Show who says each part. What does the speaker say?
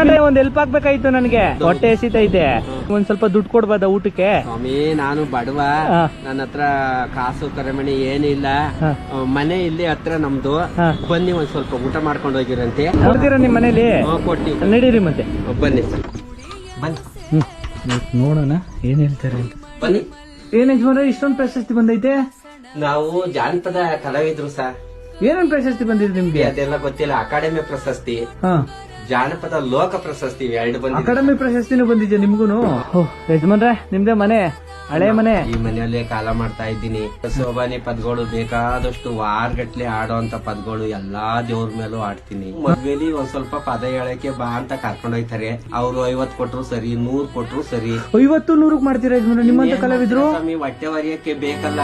Speaker 1: ಯಜಮಾನ್ರೆ ಒಂದ್ ಹೆಲ್ಪ್ ಆಗ್ಬೇಕಾಯ್ತು ನನ್ಗೆ. ಹೊಟ್ಟೆ ಎಸಿತೈತೆ ಒಂದ್ ಸ್ವಲ್ಪ ದುಡ್ಡು ಕೊಡ್ಬೋದ ಊಟಕ್ಕೆ?
Speaker 2: ಸ್ವಾಮಿ ನಾನು ಬಡವ.
Speaker 1: ಹಾ.
Speaker 2: ನನ್ನ ಹತ್ರ ಕಾಸು ಕರೆಮಣಿ ಏನಿಲ್ಲ
Speaker 1: ಹಾ.
Speaker 2: ಮನೆ ಇಲ್ಲಿ ಹತ್ರ ನಮ್ದು.
Speaker 1: ಹಾ.
Speaker 2: ಬನ್ನಿ ಒಂದ್ ಸ್ವಲ್ಪ ಊಟ ಮಾಡ್ಕೊಂಡು ಹೋಗಿರಂತೆ.
Speaker 1: ಕೊಡ್ತೀರಾ ನಿಮ್ ಮನೇಲಿ?
Speaker 2: ಕೊಡ್ತೀವಿ.
Speaker 1: ನಡೀರಿ ಮತ್ತೆ.
Speaker 2: ಬನ್ನಿ ಬನ್ನಿ.
Speaker 1: ನೋಡೋಣ ಏನ್ ಹೇಳ್ತಾರೆ ಅಂತ.
Speaker 2: ಬನ್ನಿ.
Speaker 1: ಏನ್ ಯಜಮಾನ ಇಷ್ಟೊಂದ್ ಪ್ರಶಸ್ತಿ ಬಂದೈತೆ?
Speaker 2: ನಾವು ಜಾನಪದ ಕಲಾವಿದ್ರು ಸರ್.
Speaker 1: ಏನೇನ್ ಪ್ರಶಸ್ತಿ ಬಂದಿದೆ ನಿಮ್ಗೆ?
Speaker 2: ಅದೆಲ್ಲ ಗೊತ್ತಿಲ್ಲ. ಅಕಾಡೆಮಿ ಪ್ರಶಸ್ತಿ.
Speaker 1: ಹಾ.
Speaker 2: ಜಾನಪದ ಲೋಕ ಪ್ರಶಸ್ತಿ ಎರಡು ಬಂದ
Speaker 1: ಅಕಾಡೆಮಿ ಪ್ರಶಸ್ತಿನೂ ಬಂದಿದೆ ನಿಮ್ಗೂನು? ಯಜಮಾನ್ರೆ ನಿಮ್ದೇ ಮನೆ ಹಳೆ ಮನೆ.
Speaker 2: ಈ ಮನೆಯಲ್ಲೇ ಕಾಲ ಮಾಡ್ತಾ ಇದ್ದೀನಿ. ಶೋಭಾನಿ ಪದ್ಗಳು ಬೇಕಾದಷ್ಟು ವಾರಗಟ್ಲೆ ಆಡೋಂತ ಪದ್ಗಳು ಎಲ್ಲಾ ದೇವ್ರ ಮೇಲೂ ಆಡ್ತೀನಿ. ಮದ್ವೆಲಿ ಒಂದ್ ಸ್ವಲ್ಪ ಪದ ಹೇಳಕ್ಕೆ ಬಾ ಅಂತ ಕರ್ಕೊಂಡ್ ಹೋಗ್ತಾರೆ. ಅವ್ರು ಐವತ್ ಕೊಟ್ರು ಸರಿ ನೂರ್ ಕೊಟ್ರು ಸರಿ.
Speaker 1: ಐವತ್ತು ನೂರಕ್ ಮಾಡ್ತೀರಾ ಯಜಮಾನ್ರೆ? ನಿಮ್ಮಂತ ಕಲಾವಿದ್ರು?
Speaker 2: ಸ್ವಾಮಿ? ಹೊಟ್ಟೆ ಹೊರಿಯಕ್ಕೆ ಬೇಕಲ್ಲ.